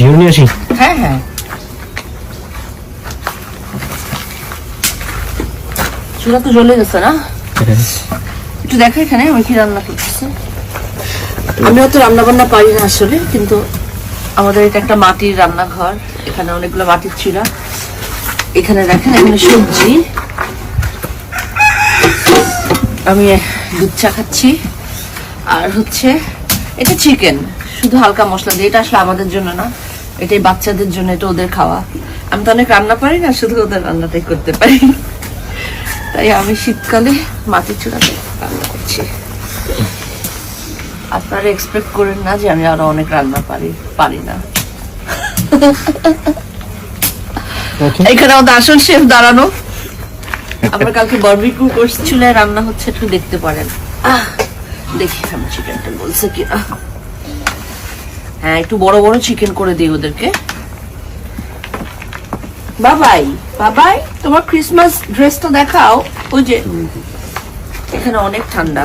ঢেউ নিয়ে আসি। হ্যাঁ হ্যাঁ। চুলা তো জ্বলে গেছে না? একটু দেখো এখানে, আমি কি রান্না করতেছি। আমিও তো রান্না বান্না পারি না আসলে, কিন্তু আমাদের এটা একটা মাটির রান্নাঘর, এখানে অনেকগুলো মাটির চুলা। এখানে দেখেন, এখানে সবজি। আমি দুধ চা খাচ্ছি। আর হচ্ছে, এটা চিকেন শুধু হালকা মশলা দিয়ে, এটা আসলে আমাদের জন্য না। এটাই বাচ্চাদের জন্য এটা ওদের খাওয়া। আমি তো অনেক রান্না পারি না শুধু ওদের রান্নাটাই করতে পারি। তাই আমি শীতকালে মাটির চুলাতে রান্না করছি। আপনারা এক্সপেক্ট করেন না যে আমি আরও অনেক রান্না পারি পারি না। এখানে আমাদের আসল শেফ দাঁড়ানো। আমরা কালকে বারবিকিউ করছি চুলায় রান্না হচ্ছে একটু দেখতে পারেন। দেখি আমি চিকেনটা বলছে কি না হ্যাঁ একটু বড় বড় চিকেন করে দিই ওদেরকে। বাবাই বাবাই তোমার ক্রিসমাস ড্রেস ড্রেসটা দেখাও। ওই যে এখানে অনেক ঠান্ডা।